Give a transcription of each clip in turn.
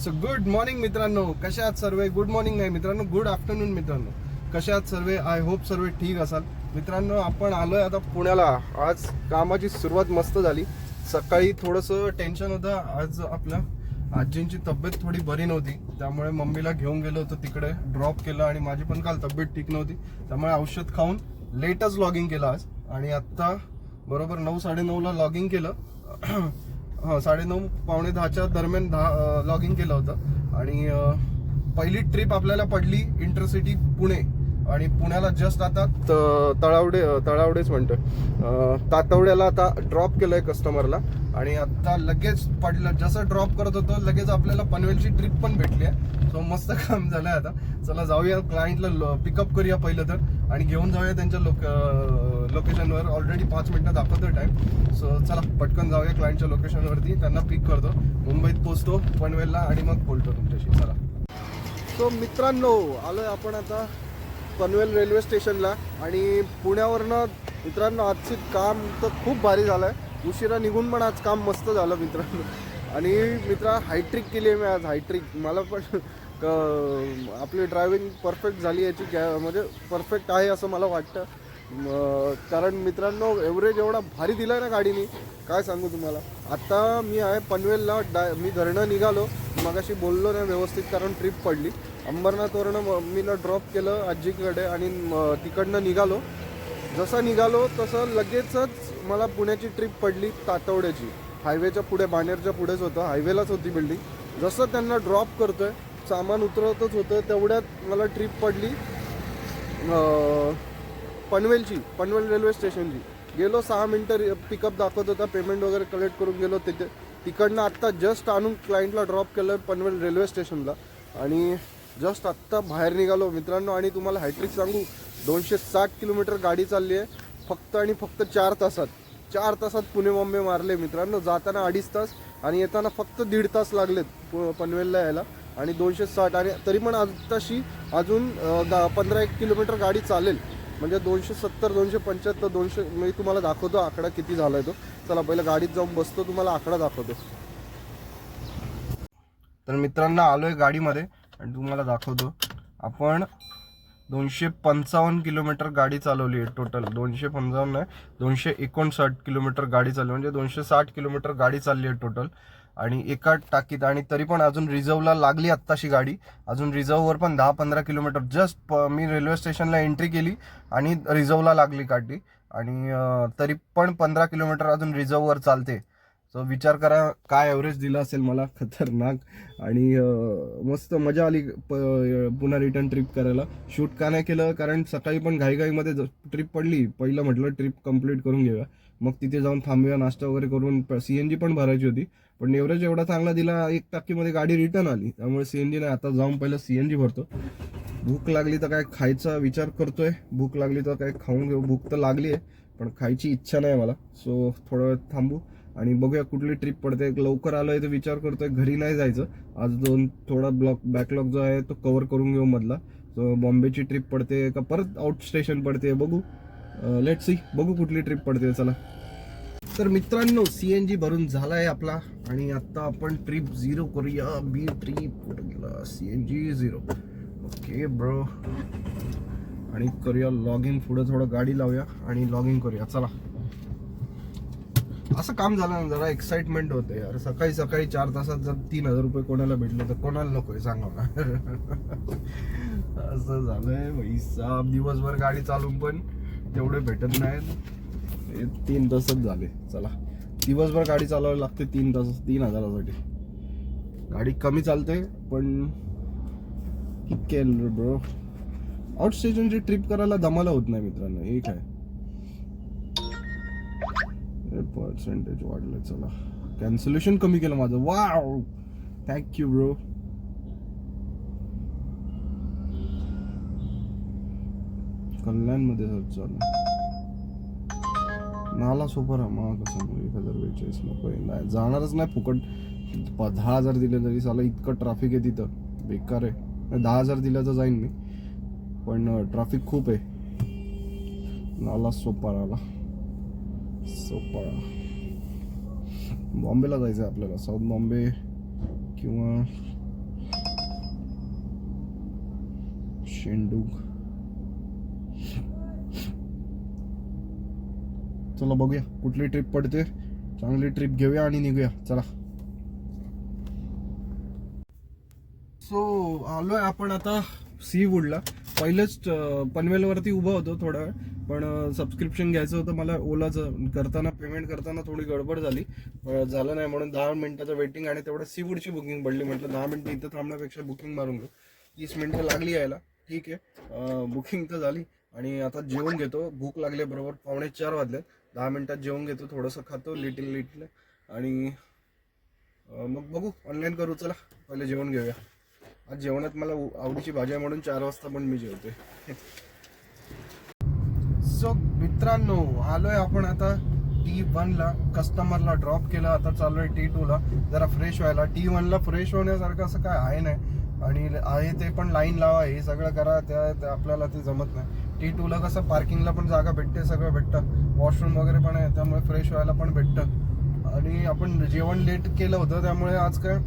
So good morning मित्रांनो. कशा आहात सर्व? गुड मॉर्निंग नाही मित्रांनो. गुड आफ्टरनून मित्रांनो. कशा आहात सर्व? आय होप सर्व ठीक असाल. मित्रांनो आपण आलोय आता पुण्याला. आज कामाची सुरुवात मस्त झाली. सकाळी थोडंसं टेन्शन होतं. आज आपल्या आजींची तब्येत थोडी बरी नव्हती. त्यामुळे मम्मीला घेऊन गेलो होतो तिकडे. ड्रॉप केलं आणि माझी पण काल तब्येत ठीक नव्हती. त्यामुळे औषध खाऊन लेटच लॉगिंग केलं आज. आणि आत्ता बरोबर नऊ साडेनऊला लॉगिंग केलं. हा साडेनऊ पावणे दहाच्या दरम्यान दहा इन केलं होतं. आणि पहिली ट्रिप आपल्याला पडली इंटरसिटी पुणे. आणि पुण्याला जस्ट आता त- तळावडे तळावडेच म्हणतो तातवड्याला आता ड्रॉप केलंय कस्टमरला आणि आता लगेच पडलं जसं ड्रॉप करत होतो लगेच आपल्याला पनवेलची ट्रिप पण भेटली आहे. सो मस्त काम झालंय आता. चला जाऊया क्लायंटला पिकअप करूया पहिलं तर. आणि घेऊन जाऊया त्यांच्या लोक लोकेशनवर ऑलरेडी पाच मिनिटं दाखवतो टाइम सो चला पटकन जाऊया क्लायंटच्या लोकेशनवरती त्यांना पिक करतो. मुंबईत पोचतो पनवेलला आणि मग बोलतो तुमच्याशी. चला. सो मित्रांनो आलोय आपण आता पनवेल रेल्वे स्टेशनला आणि पुण्यावरनं मित्रांनो आजची काम तर खूप भारी झालं आहे उशिरा निघून पण आज काम मस्त झालं मित्रांनो. आणि मित्रा हायट्रिक केली आहे मी आज हायट्रिक मला पण क- आपली ड्रायव्हिंग परफेक्ट झाली याची गॅ म्हणजे परफेक्ट आहे असं मला वाटतं. कारण मित्रांनो एव्हरेज एवढा भारी दिला आहे ना गाडीने. काय सांगू तुम्हाला? आत्ता मी आहे पनवेलला डाय मी घरणं निघालो. मगाशी बोललो नाही व्यवस्थित कारण ट्रिप पडली. अंबरनाथवरनं मम्मीला ड्रॉप केलं आजीकडे आणि तिकडनं निघालो. जसं निघालो तसं लगेचच मला पुण्याची ट्रिप पडली तातवड्याची. हायवेच्या पुढे बाणेरच्या पुढेच होतं. हायवेलाच होती बिल्डिंग जसं त्यांना ड्रॉप करतोय सामान उतरवतच होतं तेवढ्यात मला ट्रिप पडली पनवेलची पनवेल रेल्वे स्टेशनची गेलो सहा मिनटं पिकअप दाखवत होता पेमेंट वगैरे कलेक्ट करून गेलो तिथे. तिकडनं आत्ता जस्ट आणून क्लायंटला ड्रॉप केलं पनवेल रेल्वे स्टेशनला आणि जस्ट आत्ता बाहेर निघालो मित्रांनो आणि तुम्हाला हॅट्रिक सांगू दोनशे साठ किलोमीटर गाडी चालली आहे. फक्त आणि फक्त चार तासात चार तासात पुणे बॉम्बे मारले मित्रांनो. जाताना अडीच तास आणि येताना फक्त दीड तास लागलेत पनवेलला यायला. आणि दोनशे साठ आणि तरी पण आताशी अजून गा पंधरा एक किलोमीटर गाडी चालेल. म्हणजे दोनशे सत्तर दोनशे पंच्याहत्तर दोनशे मी तुम्हाला दाखवतो आकडा किती झाला आहे तो. चला पहिलं गाडीत जाऊन बसतो तुम्हाला आकडा दाखवतो. तर मित्रांनो आलोय गाडीमध्ये. आणि तुम्हाला दाखवतो. आपण दोनशे पंचावन्न किलोमीटर गाडी चालवली आहे टोटल दोनशे पंचावन्न आहे दोनशे एकोणसाठ किलोमीटर गाडी चालली म्हणजे दोनशे साठ किलोमीटर गाडी चालली आहे टोटल आणि एका टाकीत आणि तरी पण अजून रिझर्वला लागली आत्ताशी गाडी. अजून रिझर्ववर पण दहा पंधरा किलोमीटर. जस्ट मी रेल्वे स्टेशनला एंट्री केली आणि रिझर्वला लागली गाडी. आणि तरी पण पंधरा किलोमीटर अजून रिझर्ववर चालते. सो विचार करा काय ॲव्हरेज दिला असेल मला खतरनाक. आणि मस्त मजा आली प पुन्हा रिटर्न ट्रिप करायला. शूट का नाही केलं कारण सकाळी पण घाईघाईमध्ये ट्रिप पडली. पहिलं म्हटलं ट्रिप कंप्लीट करून घेऊया. मग तिथे जाऊन थांबूया नाश्ता वगैरे करून. सी एन जी पण भरायची होती. पण एव्हरेज एवढा चांगला दिला एक टाकीमध्ये गाडी रिटर्न आली. त्यामुळे सी एन जी नाही आता जाऊन पहिलं सी एन जी भरतो. भूक लागली तर काय खायचा विचार करतोय. भूक लागली तर काय खाऊन घेऊ. भूक तर लागली आहे पण खायची इच्छा नाही मला. सो थोडं वेळ थांबू. आणि बघूया कुठली ट्रिप पडते. लवकर आलोय तर विचार करतोय घरी नाही जायचं. आज दोन थोडा ब्लॉक बॅकलॉग जो आहे तो कव्हर करून घेऊ मधला. सो बॉम्बेची ट्रिप पडते का परत आउट स्टेशन पडते बघू. Uh, लेट सी बघू कुठली ट्रिप पडते चला. तर मित्रांनो सी एन जी भरून झाला आहे आपला. आणि आता आपण ट्रिप झिरो करूया. बी ट्रिप कुठं गेला? C N G zero okay bro आणि करूया लॉग इन पुढं थोडं गाडी लावूया आणि लॉग इन करूया. चला. असं काम झालं ना जरा एक्साइटमेंट होते. यार सकाळी सकाळी चार तासात जर तीन हजार रुपये कोणाला भेटले तर कोणाला नकोय सांगा ना. असं झालंय. पैसा दिवसभर गाडी चालून पण तेवढे भेटत नाहीत. हे तीन तासच झाले. चला. दिवसभर गाडी चालवावी लागते तीन तास तीन हजारासाठी. गाडी कमी चालते पण केलं ब्रो आउट स्टेशनची ट्रिप करायला दमाला होत नाही मित्रांनो. एक आहे पर्सेंटेज वाढलं चला. कॅन्सलेशन कमी केलं माझं. वाव थँक्यू ब्रो कल्याणमध्ये सर्च चालू नाला सोपा मग कसं एक हजार बेचाळीस नको नाही जाणारच नाही फुकट. दहा हजार दिले तरी साला इतकं ट्रॅफिक आहे तिथं. बेकार आहे. दहा हजार दिलं तर जाईन मी. पण ट्रॅफिक खूप आहे. नाला सोपा राहिला. सोपाळा बॉम्बेला जायचं आहे आपल्याला. साऊथ बॉम्बे किंवा शेंडूक चला बघूया कुठली ट्रिप पडते. चांगली ट्रिप घेऊया आणि निघूया. चला. सो आलोय आपण आता सी वूडला पहिलेच पनवेलवरती उभं होतो थोडा वेळ. पण सबस्क्रिप्शन घ्यायचं होतं मला ओलाचं करताना पेमेंट करताना थोडी गडबड झाली. झालं नाही म्हणून दहा मिनिटाचं वेटिंग आणि तेवढं सीवूडची बुकिंग पडली म्हटलं दहा मिनिटं इथं थांबण्यापेक्षा बुकिंग मारून घेऊ. तीस मिनिटं लागली यायला. ठीक आहे. बुकिंग तर झाली. आणि आता जेवण घेतो. भूक लागली बरोबर पावणे चार वाजले. दहा मिनिटात जेवण घेतो थोडंसं खातो लिटिल लिटिल. आणि मग बघू. ऑनलाईन करू चला. पहिले जेवण घेऊया. आज जेवणात मला उ- आवडीची भाजी आहे म्हणून चार वाजता पण मी जेवतोय. सो मित्रांनो आलोय आपण आता टी वनला कस्टमरला ड्रॉप केलं. आता चालू आहे टी टूला जरा फ्रेश व्हायला. टी वनला फ्रेश होण्यासारखं असं काय आहे नाही. आणि आहे ते पण लाईन लावा. हे सगळं करा. त्या आपल्याला ते जमत नाही. टी टूला कसं पार्किंगला पण जागा भेटते सगळं भेटतं. वॉशरूम वगैरे पण आहे त्यामुळे फ्रेश व्हायला पण भेटतं. आणि आपण जेवण लेट केलं होतं त्यामुळे आज काय?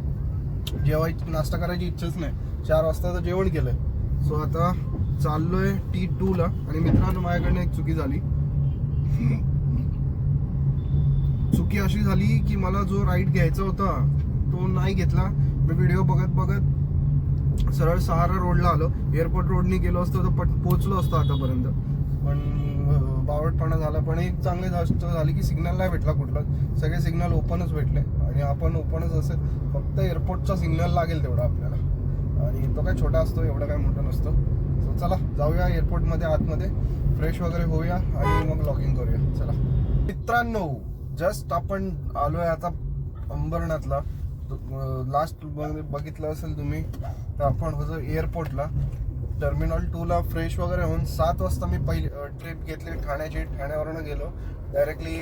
जेवायची नाश्ता करायची इच्छाच नाही. चार वाजता तर जेवण केलं सो आता चाललोय टी टू ला. आणि मित्रांनो माझ्याकडनं एक चुकी झाली. चुकी अशी झाली की मला जो राईड घ्यायचा होता तो नाही घेतला. मी व्हिडिओ बघत बघत सरळ सहारा रोडला आलो. एअरपोर्ट रोडनी गेलो असतो तर पट पोचलो असतो आतापर्यंत. पण बावटपणा झाला. पण एक चांगली गोष्ट झाली की सिग्नल नाही भेटला कुठला सगळे सिग्नल ओपनच भेटले. आणि आपण ओपनच असेल फक्त एअरपोर्टचा सिग्नल लागेल तेवढा आपल्याला. आणि तो काय छोटा असतो एवढा काय मोठा नसतो. सो चला जाऊया एअरपोर्टमध्ये आतमध्ये. फ्रेश वगैरे होऊया आणि मग लॉगिंग करूया. चला. मित्रांनो जस्ट आपण आलोय आता अंबरनाथला. लास्ट बघितलं असेल तुम्ही तर आपण होतो एअरपोर्टला टर्मिनल टूला फ्रेश वगैरे होऊन सात वाजता मी पहिली ट्रिप घेतली. ठाण्याची ठाण्यावरून गेलो. डायरेक्टली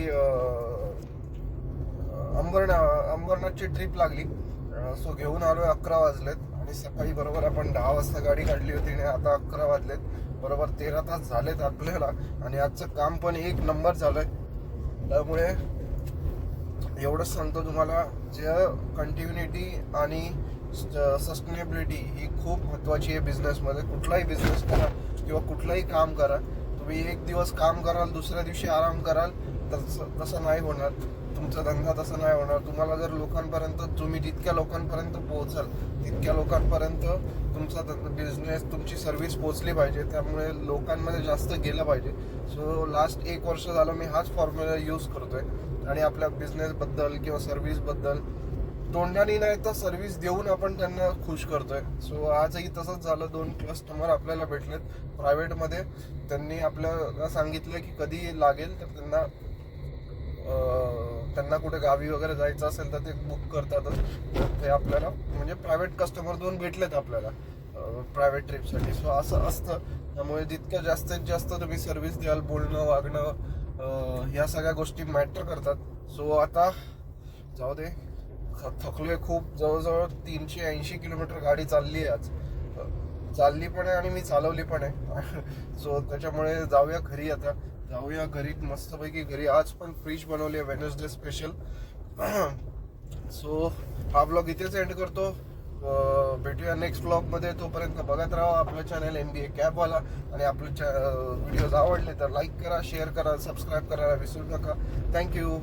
अंबरना अंबरनाथची ट्रिप लागली. सो घेऊन आलो अकरा वाजलेत. आणि सकाळी बरोबर आपण दहा वाजता गाडी काढली होती आणि आता अकरा वाजलेत. बरोबर तेरा तास झालेत आपल्याला आणि आजचं काम पण एक नंबर झालंय. त्यामुळे एवढंच सांगतो तुम्हाला जे कंटिन्युटी आणि सस्टेनेबिलिटी ही खूप महत्वाची आहे बिझनेसमध्ये कुठलाही बिझनेस करा किंवा कुठलंही काम करा तुम्ही एक दिवस काम कराल दुसऱ्या दिवशी आराम कराल तसं तसं नाही होणार. तुमचा धंदा तसा नाही होणार. तुम्हाला जर लोकांपर्यंत तुम्ही जितक्या लोकांपर्यंत पोहोचाल तितक्या लोकांपर्यंत तुमचा बिझनेस तुमची सर्व्हिस पोहोचली पाहिजे. त्यामुळे लोकांमध्ये जास्त गेलं पाहिजे. सो लास्ट एक वर्ष झालं मी हाच फॉर्म्युला यूज करतोय. आणि आपल्या बिझनेसबद्दल किंवा सर्व्हिसबद्दल तोंडाने नाही तर सर्व्हिस देऊन आपण त्यांना खुश करतोय. सो आजही तसंच झालं. दोन कस्टमर आपल्याला भेटलेत. प्रायव्हेटमध्ये त्यांनी आपल्याला सांगितलं की कधी लागेल तर त्यांना त्यांना कुठे गावी वगैरे जायचं असेल तर ते बुक करतातच ते आपल्याला म्हणजे प्रायव्हेट कस्टमर दोन भेटलेत आपल्याला प्रायव्हेट ट्रिपसाठी सो असं असतं. त्यामुळे जितक्या जास्तीत जास्त तुम्ही सर्व्हिस द्याल बोलणं वागणं ह्या सगळ्या गोष्टी मॅटर करतात. सो आता जाऊ दे. थकलोय खूप. जवळजवळ तीनशे ऐंशी किलोमीटर गाडी चालली आहे आज. चालली पण आहे आणि मी चालवली पण आहे. सो त्याच्यामुळे जाऊया घरी आता. जाऊया घरी. मस्तपैकी घरी. आज पण फ्रीज बनवली आहे. वेनसडे स्पेशल सो हा ब्लॉग इथेच एंड करतो. भेटूया नेक्स्ट ब्लॉगमध्ये तोपर्यंत बघत राहा आपलं चॅनल एम बी ए कॅबवाला आणि आपले व्हिडिओज आवडले तर लाईक करा शेअर करा सबस्क्राईब करायला विसरू नका. थँक्यू